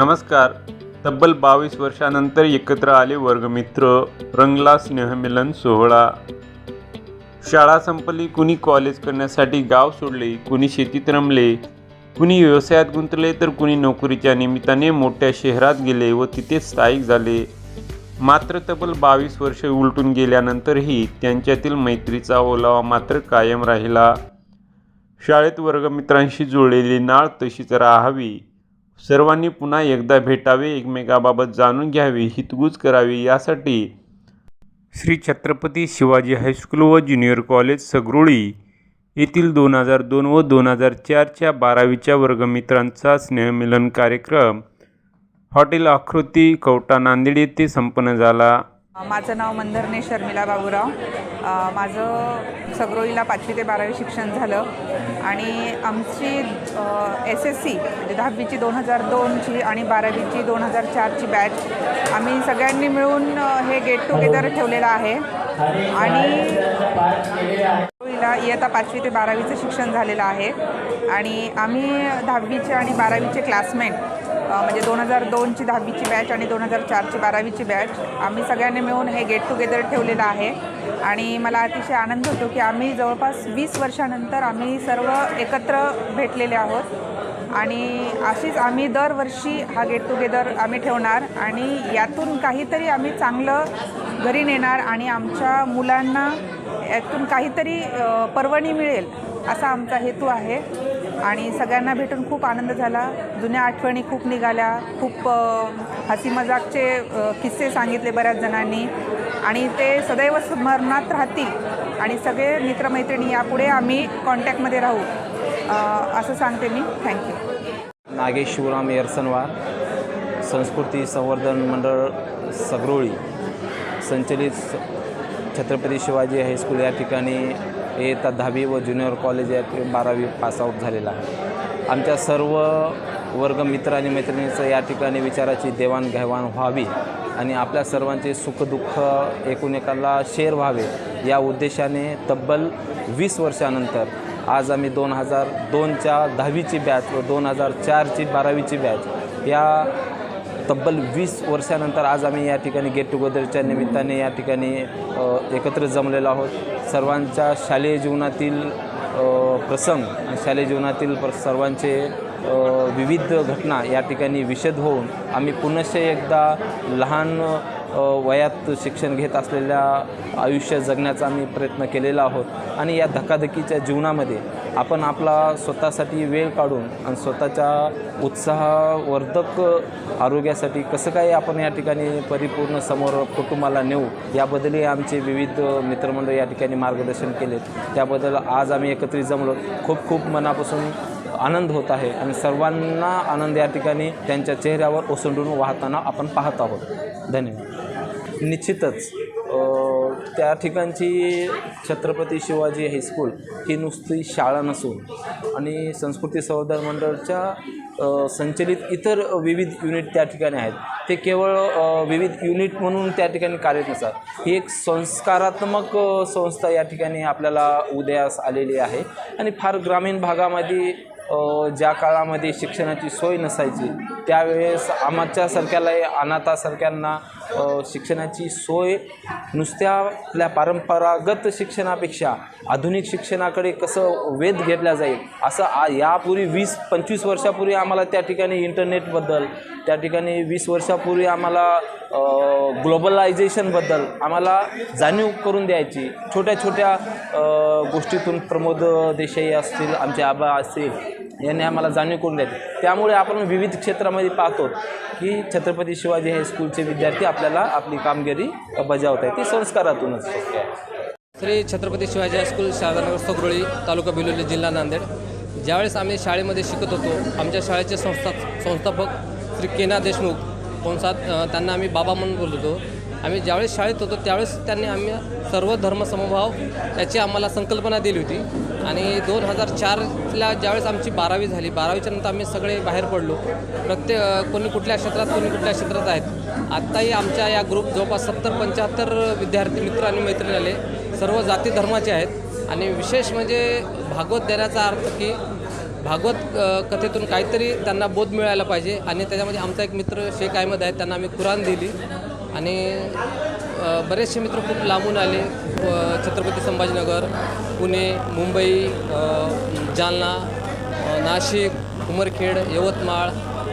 नमस्कार. तब्बल बावीस वर्षानंतर एकत्र आले वर्गमित्र रंगला स्नेहमिलन सोहळा. शाळा संपली कुणी कॉलेज करण्यासाठी गाव सोडले कुणी शेतीत रमले कुणी व्यवसायात गुंतले तर कुणी नोकरीच्या निमित्ताने मोठ्या शहरात गेले व तिथे स्थायिक झाले. मात्र तब्बल बावीस वर्ष उलटून गेल्यानंतरही त्यांच्यातील मैत्रीचा ओलावा मात्र कायम राहिला. शाळेत वर्गमित्रांशी जुळलेली नाळ तशीच राहावी. सर्वांनी पुन्हा एकदा भेटावे एकमेकाबाबत जाणून घ्यावे हितगुज करावी यासाठी श्री छत्रपती शिवाजी हायस्कूल व ज्युनियर कॉलेज सगरुळी येथील दोन हजार दोन व दोन हजार चारच्या बारावीच्या वर्गमित्रांचा स्नेहमिलन कार्यक्रम हॉटेल आकृती कवटा नांदेड येथे संपन्न झाला. माझं नाव मंधरने शर्मिला बाबूराव. माझं सगरोईला पाचवी ते बारावी शिक्षण झालं. आणि आमची एस एस सी म्हणजे दहावीची दोन हजार दोनची आणि बारावीची दोन हजार चारची बॅच आम्ही सगळ्यांनी मिळून हे गेट टुगेदर ठेवलेलं आहे. आणि सगरोईला इयत्ता पाचवी ते बारावीचं शिक्षण झालेलं आहे. आणि आम्ही दहावीचे आणि बारावीचे क्लासमेट म्हणजे दोन हजार दोनची दहावीची बॅच आणि दोन हजार चारची बारावीची बॅच आम्ही सगळ्यांनी मिळून हे गेट टुगेदर ठेवलेलं आहे. आणि मला अतिशय आनंद होतो की आम्ही जवळपास वीस वर्षानंतर आम्ही सर्व एकत्र भेटलेले आहोत. आणि अशीच आम्ही दरवर्षी हा गेट टुगेदर आम्ही ठेवणार. आणि यातून काहीतरी आम्ही चांगलं घरी नेणार आणि आमच्या मुलांना यातून काहीतरी पर्वणी मिळेल असा आमचा हेतू आहे. आणि सगळ्यांना भेटून खूप आनंद झाला. जुन्या आठवणी खूप निघाल्या. खूप हसी मजाकचे किस्से सांगितले बऱ्याच जणांनी. आणि ते सदैव स्मरणात राहतील. आणि सगळे मित्रमैत्रिणी यापुढे आम्ही कॉन्टॅक्टमध्ये राहू. असं सांगते मी. थँक्यू नागेश शिवराम येरसनवार संस्कृती संवर्धन मंडळ सगरोळी संचलित स- छत्रपती शिवाजी हायस्कूल या ठिकाणी इयत्ता दहावी व ज्युनियर कॉलेज आहे बारावी पासआउट झालेला आहे. आमच्या सर्व वर्ग मित्र आणि मैत्रिणींचं या ठिकाणी विचाराची देवाणघेवाण व्हावी आणि आपल्या सर्वांचे सुखदुःख एकूणएकाला शेअर व्हावे या उद्देशाने तब्बल वीस वर्षानंतर आज आम्ही दोन हजार दोनच्या दहावीची बॅच व दोन हजार चारची बारावीची बॅच या तब्बल वीस वर्षानंतर आज आम्ही या ठिकाणी गेट टुगेदरच्या निमित्ताने या ठिकाणी एकत्र जमलेलो आहोत. सर्वांच्या शालेय जीवनातील प्रसंग आणि शालेय जीवनातील प्र सर्वांचे विविध घटना या ठिकाणी विशद होऊन आम्ही पुनश्च एकदा लहान वयात शिक्षण घेत असलेल्या आयुष्य जगण्याचा आम्ही प्रयत्न केलेला आहोत. आणि या धकाधकीच्या जीवनामध्ये आपण आपला स्वतःसाठी वेळ काढून आणि स्वतःच्या उत्साहवर्धक आरोग्यासाठी कसं काय आपण या ठिकाणी परिपूर्ण समोर कुटुंबाला नेऊ याबद्दलही आमचे विविध मित्रमंडळ या ठिकाणी मार्गदर्शन केले त्याबद्दल आज आम्ही एकत्रित जमलो. खूप खूप मनापासून आनंद होत आहे आणि सर्वांना आनंद या ठिकाणी त्यांच्या चेहऱ्यावर ओसंडून वाहताना आपण पाहत आहोत. धन्यवाद. निश्चितच त्या ठिकाणची छत्रपती शिवाजी हायस्कूल ही नुसती शाळा नसून आणि संस्कृती संवर्धन मंडळच्या संचलित इतर विविध युनिट त्या ठिकाणी आहेत. ते केवळ विविध युनिट म्हणून त्या ठिकाणी कार्यरत नसतात ही एक संस्कारात्मक संस्था या ठिकाणी आपल्याला उदयास आलेली आहे. आणि फार ग्रामीण भागामध्ये ज्या काळामध्ये शिक्षणाची सोय नसायची त्यावेळेस आमच्यासारख्याला अनाथासारख्यांना शिक्षणाची सोय नुसत्या आपल्या परंपरागत शिक्षणापेक्षा आधुनिक शिक्षणाकडे कसं वेध घेतला जाईल असं आ यापूर्वी वीस पंचवीस वर्षापूर्वी आम्हाला त्या ठिकाणी इंटरनेटबद्दल त्या ठिकाणी वीस वर्षापूर्वी आम्हाला ग्लोबलायझेशनबद्दल आम्हाला जाणीव करून द्यायची. छोट्या छोट्या गोष्टीतून प्रमोद देसाई असतील आमचे आबा असतील यांनी आम्हाला जाणीव करून द्यायची त्यामुळे आपण विविध क्षेत्रामध्ये पाहतो की छत्रपती शिवाजी हायस्कूलचे विद्यार्थी आपल्याला आपली कामगिरी बजावत आहे ती संस्कारातूनच. शक्य आहे श्री छत्रपती शिवाजी हायस्कूल शारदानगर सगरोळी तालुका बिलोली जिल्हा नांदेड. ज्यावेळेस आम्ही शाळेमध्ये शिकत होतो आमच्या शाळेचे संस्था संस्थापक श्री केना देशमुख कोणसात त्यांना आम्ही बाबा म्हणून बोलत होतो आम्ही ज्यावेळेस शाळेत होतो त्यावेळेस त्यांनी आम्ही सर्व धर्मसमभाव याची आम्हाला संकल्पना दिली होती. आणि दोन हजार चारला ज्यावेळेस आमची बारावी झाली बारावीच्या नंतर आम्ही सगळे बाहेर पडलो. प्रत्येक कोणी कुठल्या क्षेत्रात कोणी कुठल्या क्षेत्रात आहेत. आत्ताही आमच्या या ग्रुप जवळपास सत्तर पंच्याहत्तर विद्यार्थी मित्र आणि मैत्रिणी आले. सर्व जाती धर्माचे आहेत. आणि विशेष म्हणजे भागवत देण्याचा अर्थ की भागवत कथेतून काहीतरी त्यांना बोध मिळायला पाहिजे. आणि त्याच्यामध्ये आमचा एक मित्र शेख अहमद आहे त्यांना आम्ही कुराण दिली. आणि बरेचसे मित्र खूप लांबून आले. छत्रपती संभाजीनगर पुणे मुंबई जालना नाशिक उमरखेड यवतमाळ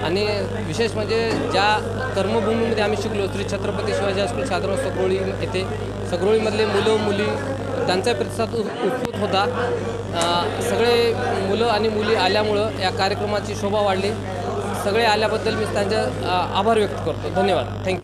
आणि विशेष म्हणजे ज्या कर्मभूमीमध्ये आम्ही शिकलो श्री छत्रपती शिवाजी हायस्कूल साधारण सगरोळी येथे. सगरोळीमधले मुलं मुली त्यांचा प्रतिसाद उ- होता. सगळे मुलं आणि मुली आल्यामुळं या कार्यक्रमाची शोभा वाढली. सगळे आल्याबद्दल मी त्यांचे आभार व्यक्त करतो. धन्यवाद. थँक्यू